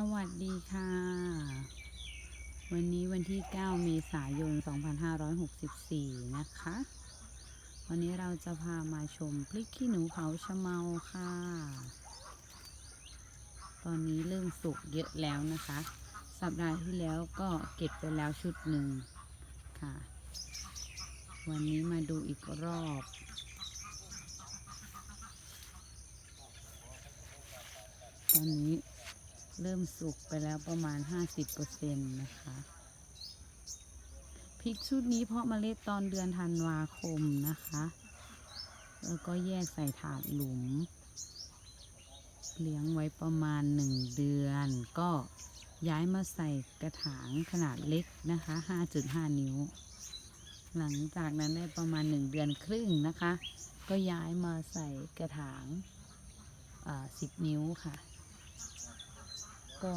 สวัสดีค่ะ วันนี้วันที่ 9 เมษายน 2564 นะคะ วันนี้เราจะพามาชมพริกขี้หนูเผาชะเมาค่ะ ตอนนี้เริ่มสุกเยอะแล้วนะคะ สัปดาห์ที่แล้วก็เก็บไปแล้วชุดหนึ่งค่ะ วันนี้มาดูอีกรอบตอนนี้ เริ่มสุกไปแล้วประมาณ 50%นะคะ พริกชุดนี้เพาะเมล็ดตอนเดือนธันวาคมนะคะ แล้วก็แยกใส่ถาดหลุม เลี้ยงไว้ประมาณ 1 เดือน ก็ย้ายมาใส่กระถางขนาดเล็กนะคะ 5.5 นิ้ว หลังจากนั้นได้ประมาณ 1 เดือนครึ่งนะคะ ก็ย้ายมาใส่กระถาง10 นิ้วค่ะ ก็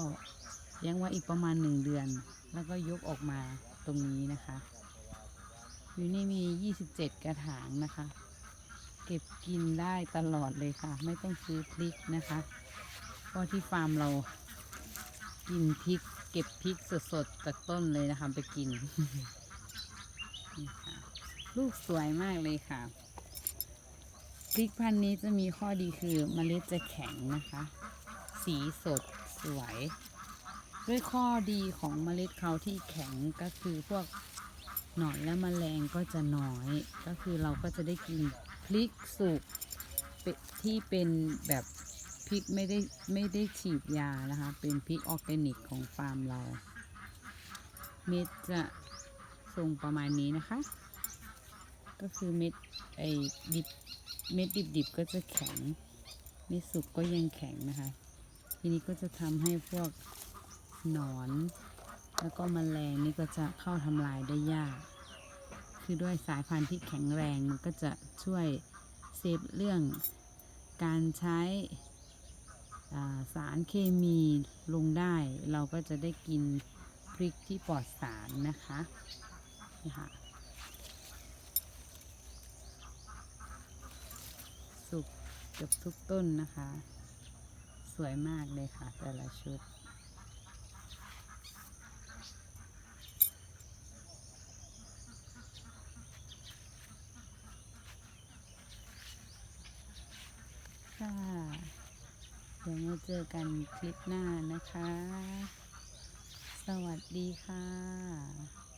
เลี้ยังไว้อีกประมาณหนึ่งเดือน แล้วก็ยกออกมาตรงนี้นะคะอยู่นี่มี 27 กระถางนะคะ เก็บกินได้ตลอดเลยค่ะ ไม่ต้องซื้อพริกนะคะเพราะที่ฟาร์มเรากินพริก เก็บพริกสดๆจากต้นเลยนะคะไปกินลูกสวยมากเลยค่ะพริกพันธุ์นี้จะมีข้อดีคือเมล็ดจะแข็งนะคะ สีสด สวย ด้วยข้อดีของเมล็ดเขาที่แข็งก็คือพวกหนอนและแมลงก็จะน้อย ก็คือเราก็จะได้กินพริกสุกที่เป็นแบบพริกไม่ได้ไม่ได้ฉีดยานะคะ เป็นพริกออร์แกนิกของฟาร์มเรา เม็ดจะทรงประมาณนี้นะคะ ก็คือเม็ดไอ้ดิบเม็ดดิบๆก็จะแข็งเม็ดสุกก็ยังแข็งนะคะ ทีนี้ก็จะทำให้พวกหนอน แล้วก็มแมลงนี่ก็จะเข้าทำลายได้ยาก คือด้วยสายพันธุ์ที่แข็งแรงมันก็จะช่วยเซฟเรื่องการใช้าสารเคมีลงได้ เราก็จะได้กินพริกที่ปลอดสารนะคะนี่ค่ะสุกเกือบทุกต้นนะคะ วยมากเลยค่ะ แต่ละชุด ค่ะ เดี๋ยวมาเจอกันคลิปหน้านะคะ สวัสดีค่ะ